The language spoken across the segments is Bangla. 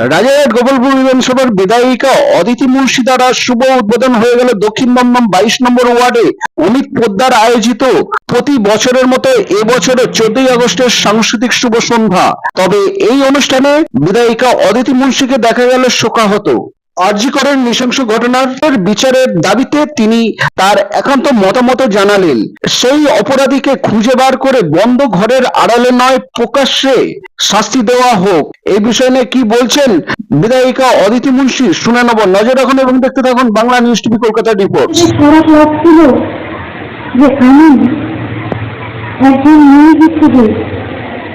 রাজারহাট গোপালপুর বিধানসভার বিধায়িকা অদিতি মুন্সি দ্বারা শুভ উদ্বোধন হয়ে গেল দক্ষিণ দমদম বাইশ নম্বর ওয়ার্ডে। অমিত পোদ্দার আয়োজিত প্রতি বছরের মতো এবছরের চোদ্দই আগস্টের সাংস্কৃতিক শুভ সন্ধ্যা। তবে এই অনুষ্ঠানে বিধায়িকা অদিতি মুন্সিকে দেখা গেল শোকাহত। আরজিকরের নৃশংস ঘটনার বিচারের দাবিতে তিনি তার একান্ত মতামত জানালেন। সেই অপরাধীকে খুঁজে বার করে বন্ধ ঘরের আড়ালে নয়, প্রকাশ্যে শাস্তি দেওয়া হোক। এই বিষয় নিয়ে কি বলছেন বিধায়িকা অদিতি মুন্সি, শুনে নেব। নজর রাখুন এবং দেখতে থাকুন Bangla news TV Kolkata report. যে আমি একজন মেয়ে হিসেবে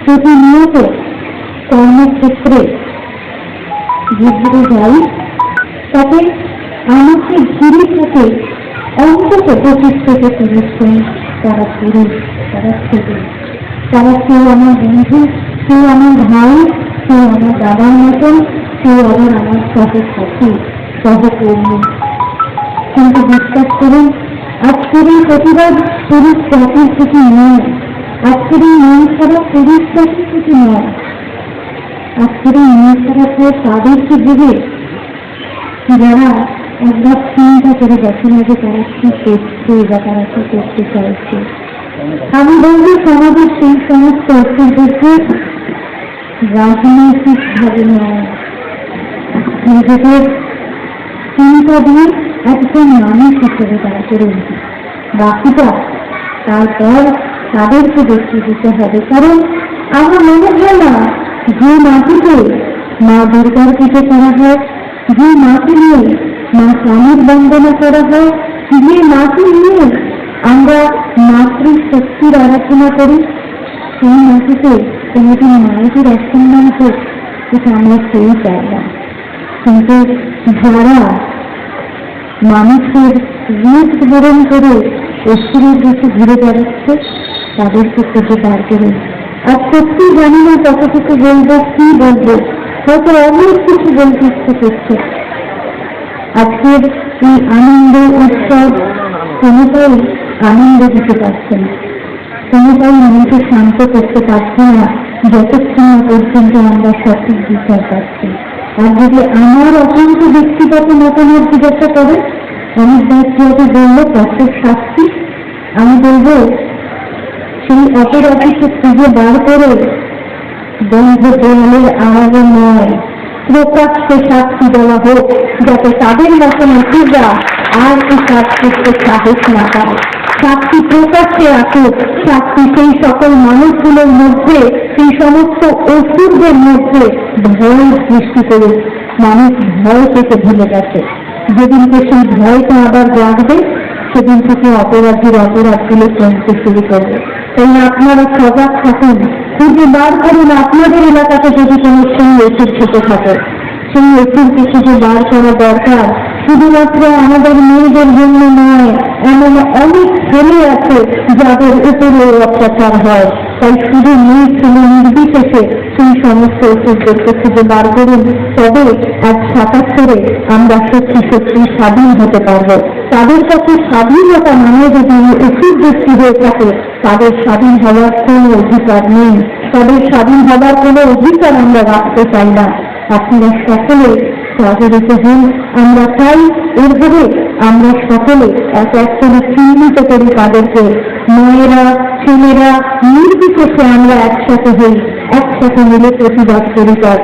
প্রতিনিয়ত কর্মক্ষেত্রে যাই তাতে আমাকে ঘিরে থাকে অন্তত পঁচিশ থেকে তিরিশ জন তারা পুরুষ তারা ছেলে। তারা কেউ আমার বন্ধু, কেউ আমার ভাই, কেউ আমার দাদার মতন, কেউ আবার আমার সহসাথী সহকর্মী। কিন্তু বিশ্বাস করুন, আজকের এই প্রতিবাদ পুরুষ জাতির থেকে নয়, আজকের এই মেয়ে ছাড়া পুরুষ জাতির থেকে নয়। আজকের এই মেয়ে ছাড়া তো তাদেরকে ভেবে যারা একবার চিন্তা করে দেখে না যে তারা কি করছে বা তারা কি করতে চাইছে। আমি বলব, সমাজের সেই সমস্ত অসুবিধে রাজনৈতিক ভাবে নয়। নিজেদের চিন্তা দিয়ে একজন মানুষ হিসেবে তারা করে বাকিটা তারপর তাদেরকে দেখিয়ে দিতে হবে। কারণ আমার মনে হয় না যে মাটিতে মা দুর্গার পুজো করা হয় যে মাটি নিয়ে। মা স্বামীর বন্দনা করা হয়। যে মাটি নিয়ে। আমরা মাতৃশক্তির আরাধনা করি। সেই মাটিতে কোনোদিন মায়েদের অসম্মান হোক এটা আমরা সেই চাই না কিন্তু যারা মানুষের রূপ ধারণ করে অসুরের দিকে ঘুরে বেড়াচ্ছে, তাদেরকে খুঁজে বার করে। আর সত্যি জানি না কতটুকু বলব, কি বলব। হয়তো অনেক কিছু বলতে ইচ্ছে করছে আজকের এই আনন্দ উৎসব কোনোটাই আনন্দ দিতে পারছে না। কোনোটাই মনকে শান্ত করতে পারছে না, যতক্ষণ পর্যন্ত আমরা সঠিক বিচার পাচ্ছি। আর যদি আমার অত্যন্ত ব্যক্তিগত মতামত জিজ্ঞাসা করে অনেক ব্যক্তিগত বলল কঠোর শাস্তি। আমি বলব, সেই অপরাধীকে খুঁজে বার করে। বন্ধ দেওয়ালের আড়ালে নয়। প্রকাশ্যে শাস্তি দেওয়া হোক, যাতে তাদের মতন অসুবিধা আর কাজ করতে সাহস না পায় শাস্তি প্রকাশ্যে আসুক শাস্তি সেই সকল মানুষগুলোর মধ্যে, সেই সমস্ত অসুরদের মধ্যে ভয় সৃষ্টি করে মানুষ ভয় থেকে ভুলে গেছে। যেদিনকে সেই ভয়টা আবার জাগবে, সেদিন থেকে অপরাধীর অপরাধগুলো কমতে শুরু করবে। তাই আপনারা সজাগ থাকেন। কিন্তু বার করুন আপনাদের এলাকাতে যদি কোনো সেই এসির থেকে। থাকে সেই কিছু যে বার করা দরকার। শুধুমাত্র আমাদের মেয়েদের জন্য নয়, এমন অনেক ছেলে আছে যাদের উপরে অত্যাচার হয়। তাই শুধু মেয়ে ছেলে নির্বিশেষে সেই সমস্ত ওষুধদেরকে খুঁজে বার করুন, তবে এক সাতাত্তরে আমরা সত্যি সত্যি স্বাধীন হতে পারব। তাদের কাছে স্বাধীনতা মানে যদি ওষুধ দৃষ্টি হয়ে থাকে, তাদের স্বাধীন হওয়ার কোনো অধিকার নেই। তাদের স্বাধীন হওয়ার কোনো অধিকার আমরা রাখতে চাই না। আপনারা সকলে সহযোগিত হন আমরা চাই এরভাবে আমরা সকলে এক এক করে চিহ্নিত করি তাদেরকে। মেয়েরা, ছেলেরা, নির্বিশেষে আমরা একসাথে হই, একসাথে মিলে প্রতিবাদ করি তার।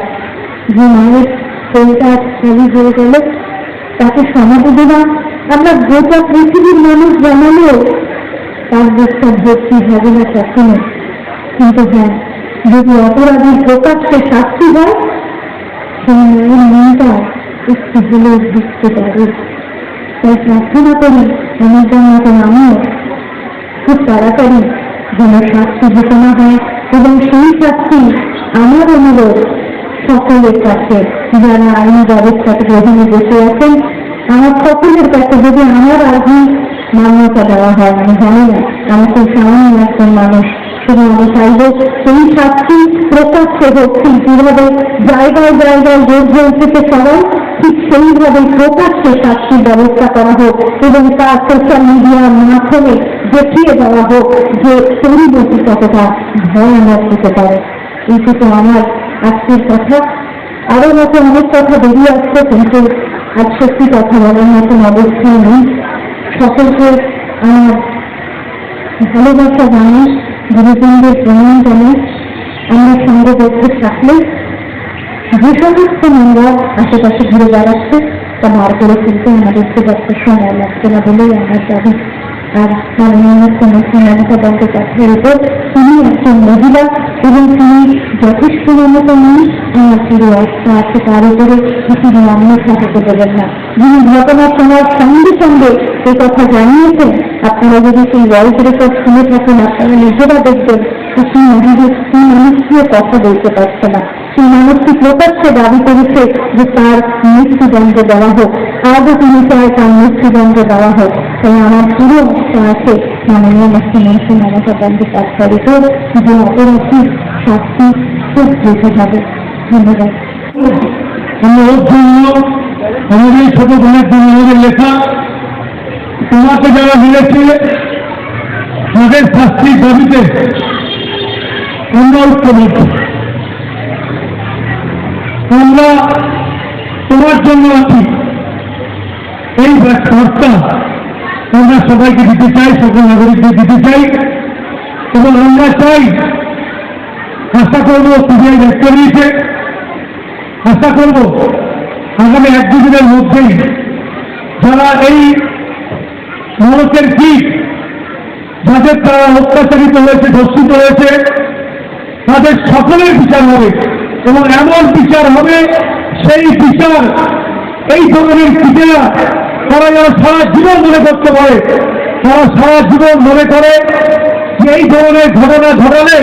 যে মায়ের শরীরটা খালি হয়ে গেল তাকে সমাবেদনা আমরা গোটা পৃথিবীর মানুষ জানালেও তার বুকটা ভর্তি হবে না কখনো। কিন্তু হ্যাঁ যদি অপরাধীর প্রকাশ্যে শাস্তি হয় মনটা একটু হলেও বুঝতে পারে তাই প্রার্থনা করি আমিও খুব তাড়াতাড়ি যেন শাস্তি ঘোষণা হয় এবং সেই শাস্তি আমার অনুরোধ সকলের কাছে যারা আইনি ব্যবস্থা গ্রহণে বসে আছেন আমার সকলের কাছে যদি আমার আইনি মান্যতা দেওয়া হয় আমি জানি না আমি সামান্য একজন মানুষ শুধু আমি চাইব সেই শাস্তি প্রকাশ্যে ঠিক যেভাবে জায়গায় জায়গায় জোর জোর থেকে সবাই, ঠিক সেইভাবে প্রকাশ্যে শাস্তির ব্যবস্থা করা হোক এবং তা সোশ্যাল মিডিয়ার মাধ্যমে দেখিয়ে দেওয়া হোক যে পরিবর্তী কতটা ভয়ানক হতে পারে। এইটুকু আমার আজকের কথা। আরও হয়তো অনেক কথা বেরিয়ে আসছে, কিন্তু আজ সত্যি কথা বলার মতন অবস্থায় নেই। সকলকে আমার ভালোবাসা জানাই। গুরুজনদের প্রণাম জানাই আমরা সঙ্গে সঙ্গবদ্ধ থাকলে যে সমস্ত নোংরা আশেপাশে ঘুরে বেড়াচ্ছে, তা বার করে ফেলতে আমাদের খুব একটা সময় লাগছে না বলেই আমরা দাবি আর মাননীয় মুখ্যমন্ত্রী মমতা বন্দ্যোপাধ্যায়ের উপর তিনি একজন মহিলা এবং তিনি যথেষ্ট মমতা নেই আমার পুরো আস্থা আছে, তার উপরে তিনি অন্যথা হতে দেবেন না। যিনি ঘটনা শোনার সঙ্গে সঙ্গে এই কথা জানিয়েছেন, আপনারা যদি সেই ভয়েস রেকর্ড শুনে থাকেন, আপনারা নিজেরা দেখবেন যে সেই মহিলা সেই মানুষটিও কথা বলতে পারছে না। সেই মানুষটি প্রকাশ্যে দাবি করেছে যে তার মৃত্যুদণ্ড দেওয়া হোক, আজও তিনি চায় তার মৃত্যুদণ্ড দেওয়া হোক। তাই আমার পুরো আছে, মাননীয় মুখ্যমন্ত্রী মমতা বন্দ্যোপাধ্যায়ের উপর যে অপরাধীর শাস্তি খুব দ্রুত হবে ধন্যবাদ আমরা জন্য ছোট বোনের জন্য লেখা তোমাকে যারা মিলেছে তাদের শাস্তির দাবিতে আমরা ঐক্যবদ্ধ আমরা তোমার জন্য আছি এই বার্তা আমরা সবাইকে দিতে চাই, সকল নাগরিকদের দিতে চাই, এবং আমরা চাই আশা করব সিবিআই দেখতে নিয়েছে আশা করব আগামী এক দুদিনের মধ্যেই যারা এই নরকের কীট যাদের তারা অত্যাচারিত হয়েছে, ধর্ষিত হয়েছে, তাদের সকলের বিচার হবে এবং এমন বিচার হবে, সেই বিচার এই ধরনের কীটেরা তারা যেন সারা জীবন মনে করতে পারে, তারা সারা জীবন মনে করে যে এই ধরনের ঘটনা ঘটালে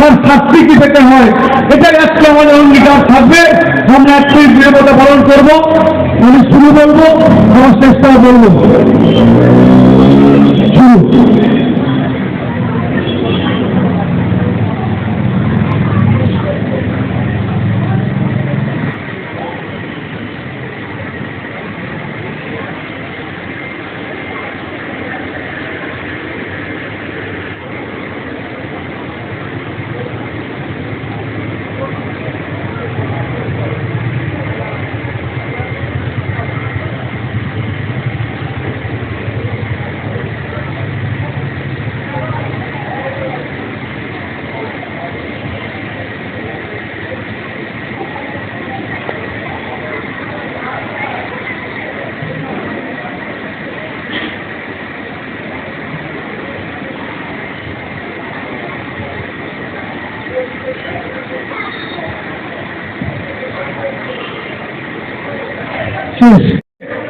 তার শাস্তি কি পেতে হয়। এটাই আজকে আমাদের অঙ্গীকার থাকবে। আমরা একটি নিরাপত্তা পালন করব। আমি শুরু বলব, আমার চেষ্টাও বলব। শুরু।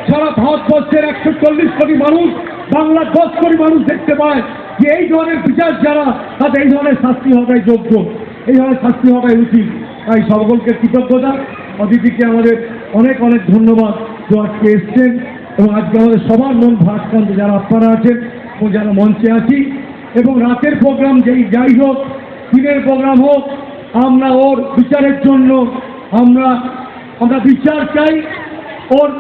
সারা ভারতবর্ষের একশো চল্লিশ কোটি মানুষ, বাংলার দশ কোটি মানুষ দেখতে পায় যে এই ধরনের বিচার যারা, তাদের এই ধরনের শাস্তি হওয়াটাই যোগ্য। এই ধরনের শাস্তি হওয়াটাই উচিত। তাই সকলকে কৃতজ্ঞতা। অতিথিকে আমাদের অনেক অনেক ধন্যবাদ যে আজকে এসছেন এবং আজকে আমাদের সবার মন ভাসকান্ত যারা আপনারা আছেন ও যারা মঞ্চে আছি। এবং রাতের প্রোগ্রাম যেই যাই হোক, দিনের প্রোগ্রাম হোক, আমরা ওর বিচারের জন্য আমরা আমরা বিচার চাই। ওর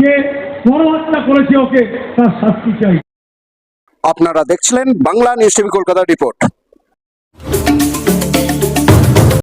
যে গণহত্যা করেছে ওকে, তার শাস্তি চাই। আপনারা দেখছিলেন Bangla news TV Kolkata report.